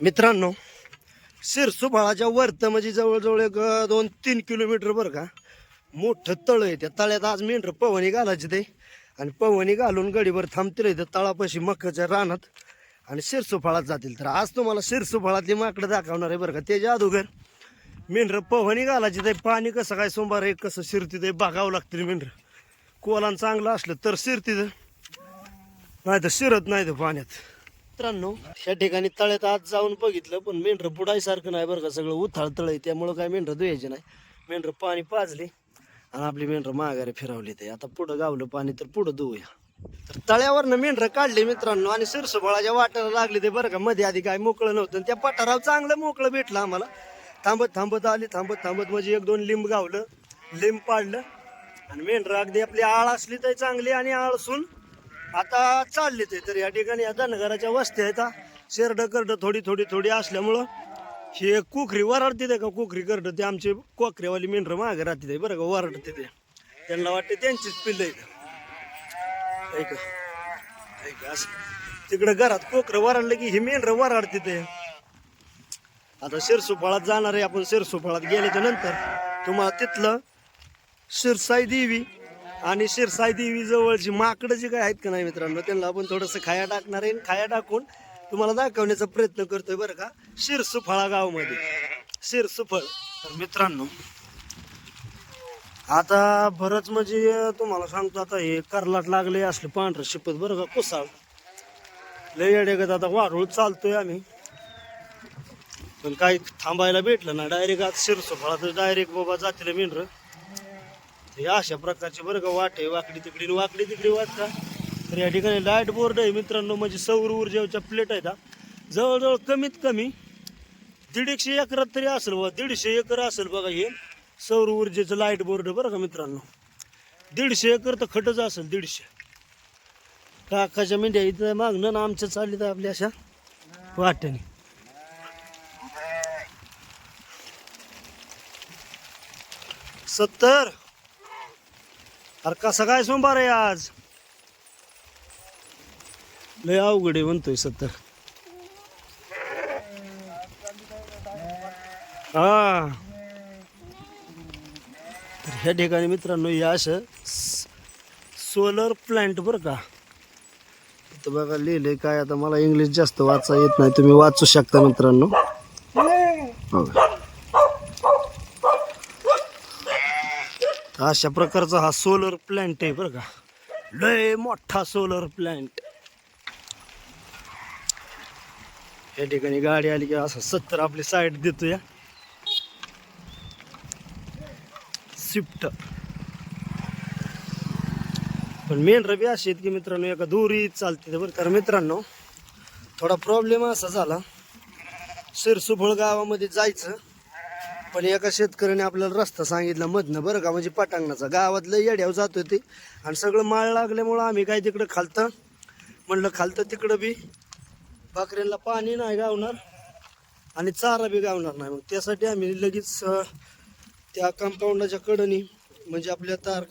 मित्रांनो शिरसुभाळाच्या वरतं म्हणजे जवळजवळ एक दोन तीन किलोमीटर बरं का? मोठं तळ आहे त्या तळ्यात आज मेंढर पवनी घालायचे ते. आणि पवनी घालून गडीवर थांबतील इथं तळापाशी मक्काच्या रानात. आणि शिरसुफाळात जातील. तर आज तुम्हाला शिरसुफाळातली माकडं दाखवणार आहे बरं का? त्याच्या अगोदर मेंढर पवनी घालायची ते. पाणी कसं काय सोमवार आहे कसं शिरती ते बघावं लागतील मेंढर. कोलान चांगलं असलं तर शिरतीचं नाही तर शिरत नाही तर पाण्यात. मित्रांनो ह्या ठिकाणी तळ्यात आज जाऊन बघितलं पण मेंढर बुडायसारखं नाही बरं का. सगळं उथाळ तळ आहे त्यामुळं काय मेंढर धुयाचे नाही. मेंढर पाणी पाजले आणि आपली मेंढर माघारी फिरवली ते. आता पुढं गावलं पाणी तर पुढं धुवूया तर तळ्यावरनं मेंढर काढले मित्रांनो आणि सिरसोबाळाच्या वाटायला लागले ते बरं का. मध्ये आधी काय मोकळं नव्हतं आणि त्या पठारावर चांगलं मोकळं भेटलं आम्हाला. थांबत थांबत आली थांबत थांबत म्हणजे एक दोन लिंब गावलं लिंब पाडलं आणि मेंढर अगदी आपली आळ असली तर चांगली आणि आळसून आता चालले ते तर या ठिकाणी या धनगराच्या वस्त्या आहेत शेरडं करडं थोडी थोडी थोडी असल्यामुळं हे कुखरी वराडते ते का कुखरी करडं ते आमचे कोकऱ्यावाली मेंढरं मागे राहते ते बरं का वराडते ते. त्यांना वाटते त्यांचीच पिल्लं आहेत. ऐका ऐका असं. तिकडं घरात कोकरं वराडलं की हे मेंढरं वराडते ते. आता शिरसुफाळात जाणार आहे आपण शिरसुफाळात गेल्याच्यानंतर तुम्हाला तिथलं शिरसाई देवी आणि शिरसाई देवी जवळची माकडं जी काय आहेत का नाही मित्रांनो त्यांना आपण थोडंसं खाया टाकणार आहे. खाया टाकून तुम्हाला दाखवण्याचा प्रयत्न करतोय बरं का शिरसुफाळा गावमध्ये. शिरसुफळ. तर मित्रांनो आता बरंच म्हणजे तुम्हाला सांगतो आता हे करलाट लागले असले पांढरं शिपत बरं का कुसाळ. लय अडेगत आता वाढूळ चालतोय आम्ही. पण काही थांबायला भेटलं ना डायरेक्ट आता शिरसुफळा तर डायरेक्ट बाबा जातील मेंढर. हे अशा प्रकारचे बरं का वाट आहे वाकडी तिकडी वाकडी तिकडी वाट का तर या ठिकाणी लाइट बोर्ड आहे मित्रांनो म्हणजे सौर ऊर्जेच्या प्लेट आहेत जवळजवळ कमीत कमी दीडशे एकरात तरी असेल बघा दीडशे एकर असेल बघा हे सौर ऊर्जेचं लाइट बोर्ड बरं का मित्रांनो. दीडशे एकर तर खटच असेल दीडशे. काकाच्या मेंढ्या इथं मागणं ना आमच्या चालली आपल्या अशा वाट्याने. सत्तर. अरे कसा काय सोमवार आहे आज? लय अवघड आहे म्हणतोय सत्तर हा. तर ह्या ठिकाणी मित्रांनो या असं सोलर प्लांट बरं का? इथं बघा लिहिलंय काय आता मला इंग्लिश जास्त वाचा येत नाही तुम्ही वाचू शकता मित्रांनो. हो. तर अशा प्रकारचा हा सोलर प्लांट आहे बरं का. लय मोठा सोलर प्लांट या ठिकाणी गाडी आली की असं सत्तर आपली साईड देतो या स्विफ्ट पण मेन रबी अशी आहेत की मित्रांनो एका दोरी चालते बरं. तर मित्रांनो थोडा प्रॉब्लेम असा झाला. शिरसुफळ गावामध्ये जायचं. पण एका शेतकऱ्याने आपल्याला रस्ता सांगितला मधनं बरं का? म्हणजे पटांगणाचा. गावातलं येड्यावर जात होते आणि सगळं माळ लागल्यामुळं आम्ही काय तिकडं खालतं? म्हणलं खालतं तिकडं बी. भाकऱ्यांना पाणी नाही गावणार आणि चारा बी गावणार नाही. मग त्यासाठी आम्ही लगेच त्या कंपाऊंडाच्या कडनी म्हणजे आपल्या तार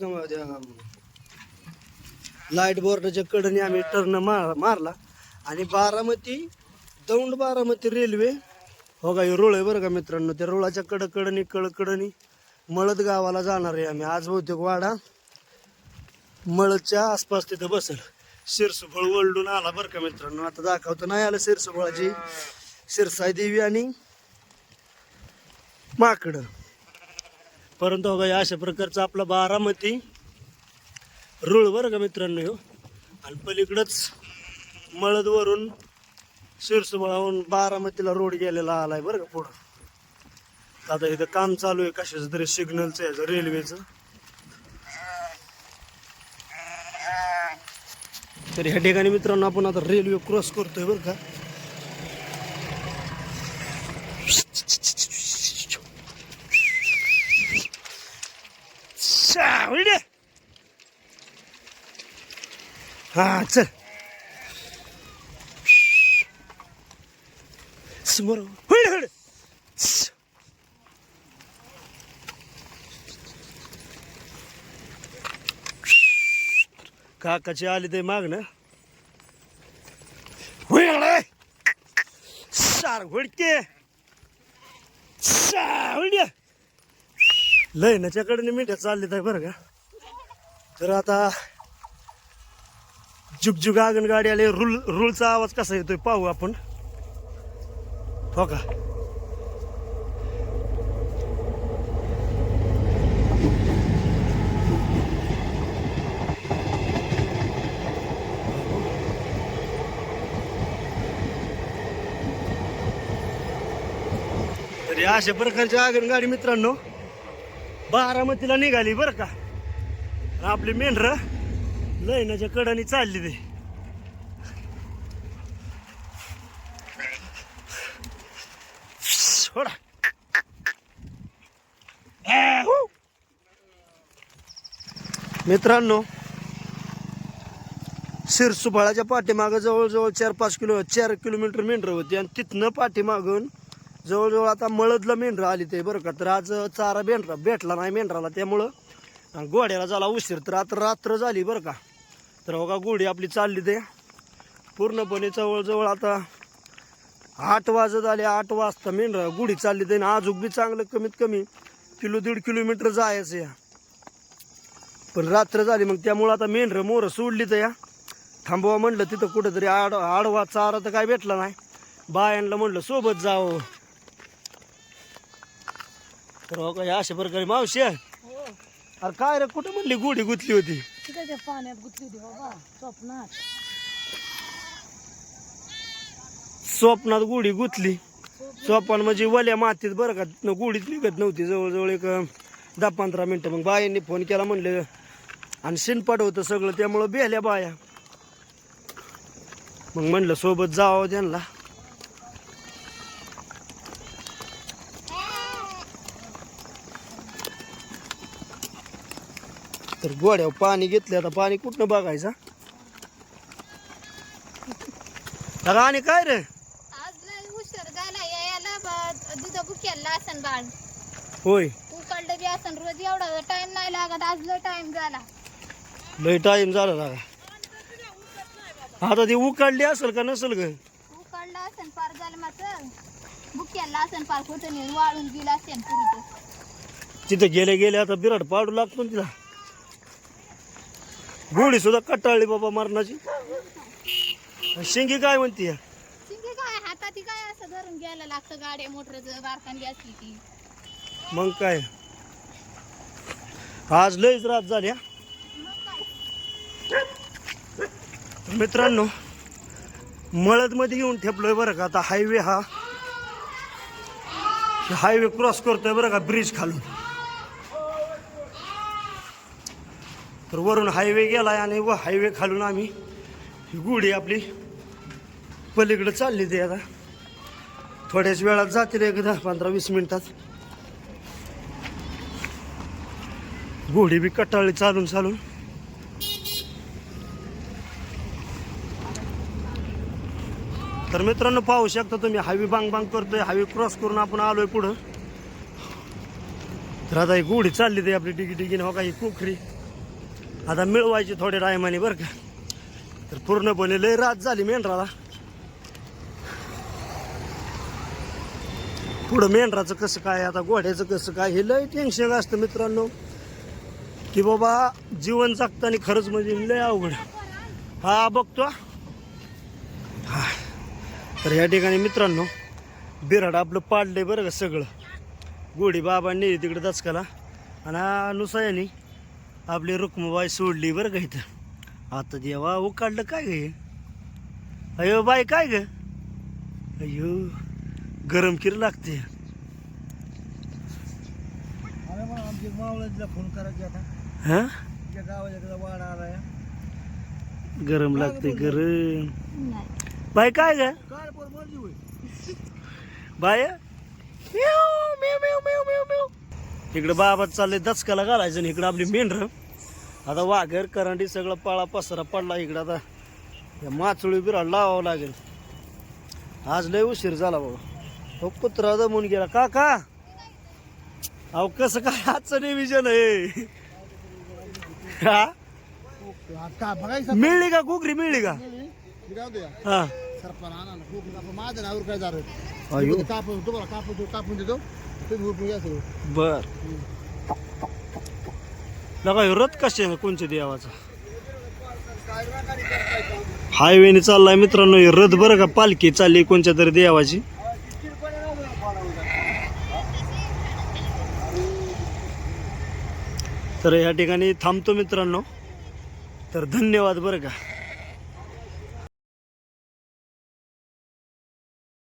लाइट बोर्डाच्या कडनी आम्ही टर्न मार मारला. आणि बारामती दौंड बारामती रेल्वे हो का हे रुळ आहे बरं का मित्रांनो. त्या रुळाच्या कडकडणी कडकडणी मळद गावाला जाणार आहे आम्ही. आज बहुतेक वाडा मळदच्या आसपास तिथं बसेल. शिरसुफळ वळडून आला बरं का मित्रांनो. आता दाखवतो नाही आलं शिरसुफळाची. शिरसाई देवी आणि माकडं. परंतु हो का अशा प्रकारचा आपला बारामती रुळ बरं का मित्रांनो आणि पलीकडंच मळदवरून शिरसुमळाहून बारामतीला रोड गेलेला आलाय बरं का पुढं. आता इथं काम चालू आहे कशाचं तरी सिग्नलचं याचं रेल्वेचं तर ह्या ठिकाणी मित्रांनो आपण आता रेल्वे क्रॉस करतोय बरं का. हा चल. समोर. होईल होईल काकाची आली ते माग ना. होईल अरे हुडके. हुडके. लयनाच्याकडे मिठ्या चालले आहे बरं का. तर आता जुगजुग आगन गाडी आले रुल रुलचा आवाज कसा येतोय पाहू आपण. हो का तरी अशा प्रकारची आगनगाडी मित्रांनो. बारामतीला निघाली बरं का. आपली मेंढर लयनाच्या कडाने चालली ते सोडा आहू. मित्रांनो शिरसुभाळाच्या पाठीमागं जवळजवळ चार पाच किलो चार किलोमीटर मेंढरं होती आणि तिथनं पाठीमागून जवळजवळ आता मळदला मेंढरं आली ते बरं का. तर आज चारा मेंढरा भेटला नाही मेंढराला त्यामुळं आणि गोड्याला झाला उशीर. तर आता रात्र झाली बरं का. तर बघा गोडी आपली चालली ते. पूर्णपणे जवळजवळ आता आठ वाजत आले आठ वाजता मेंढरा गुढी चालली ते आजूक बी चांगलं कमीत कमी किलो दीड किलोमीटर जायचं या पण रात्र झाली मग त्यामुळं आता मेंढरं मोरं सोडली तर या. थांबवा म्हणलं तिथं कुठंतरी आड आडवा चारा तर काय भेटला नाही. बायांना म्हणलं सोबत जावं. तर हो अशा प्रकारे मावशी अरे काय रे कुठं म्हणली गुढी गुतली होती? तिथे त्या पाण्यात गुंतली होती बाबा स्वप्नात. स्वप्नात गुढी गुतली. स्वप्न म्हणजे वल्या मातीत बरं का गुढीच निघत नव्हती जवळजवळ एक दहा पंधरा मिनटं. मग बायांनी फोन केला म्हणलं आणि शिनपाट होतं सगळं त्यामुळं बेहल्या बाया. मग म्हणलं सोबत जावं त्यांना. तर गोड्यावर पाणी घेतलं आता पाणी कुठनं बघायचं? अगं आणि काय रे? होय. उकळलं बी असन रोज एवढा टाइम नाही लागत आज लय टाइम झाला. लय टाइम झाला ना. आता ती उकाडली असेल का नसेल ग? उकळलं असन पार झालं माझं बुकेला असन पार कुठं नेऊन वाळून गेलं असेल पुरी तिथं गेले गेले आता बिराड पाडू लागतो तिला. गोळी सुद्धा कटाळली बाबा मरणाची. शिंगी काय म्हणते? काय हाताती काय असं धरून घ्यायला लागतं गाड्या मोटरचं बारकांडी असली की मग काय? आज लयच रात झाल्या मित्रांनो मळदमध्ये येऊन ठेपलोय बरं का? आता हायवे हा हायवे क्रॉस करतोय बरं का ब्रिज खालून? तर वरून हायवे गेलाय आणि व हायवे खालून आम्ही ही गुढी आपली पलीकडे चालली ते आता. थोड्याच वेळात जातील एक दहा पंधरा वीस मिनिटात. घोडी बी कटाळली चालून चालून. तर मित्रांनो पाहू शकता तुम्ही हायवे बांग बांग करतोय हायवे क्रॉस करून आपण आलोय पुढं. तर आता ही गुढी चालली ते आपली डिगी डिगीने हो का ही कुखरी. आता मिळवायची थोडे टायमाने बरं का. तर पूर्णपणे लय रात झाली मेंढराला. पुढं मेंढराचं कसं काय आता घोड्याचं कसं काय हे लय टेन्शन असतं मित्रांनो. की बाबा जीवन जगताना खरंच म्हणजे लय अवघड. हा बघतो तर या ठिकाणी मित्रांनो बिराड आपलं पाडलंय बरं का सगळं. गोडी बाबांनी तिकडे दचकाला. आणि हा नुसायानी आपली रुक्मबाई सोडली बरं का इथं. आता देवा उकाडलं काय ग हे? अयो बाई काय ग? अयो गरम किर लागते. फोन करायची आता. हा? त्या गावाच्या वाडा आलाय. गरम लागते गरम. बाई काय ग? बाय. इकडं बाबा चाललंय दचकाला घालायचं आणि इकडं आपली मेंढर. आता वाघर करंडी सगळं पाळा पसरा पडला इकडं आता. या माचुळी बिरा लावावं लागेल. आज लय उशीर झाला बाबा. हो कुत्रा दमून गेला. का का अहो कसं काय आजचं निविजन आहे? हा? मिळली का घुगरी मिळली का? हा सरपण आणा ना खूप आपण माझ्या नावावर काय झालं अयो कापून तुम्हाला कापून कापून देतो तुम्ही उठून घ्या सगळं बर लगा रथ कसे कोणच्या देवाचा हायवेने चाललाय मित्रांनो हे रथ बरं का पालखी चालली कोणच्या तरी देवाची तर या ठिकाणी थांबतो मित्रांनो तर धन्यवाद बरं का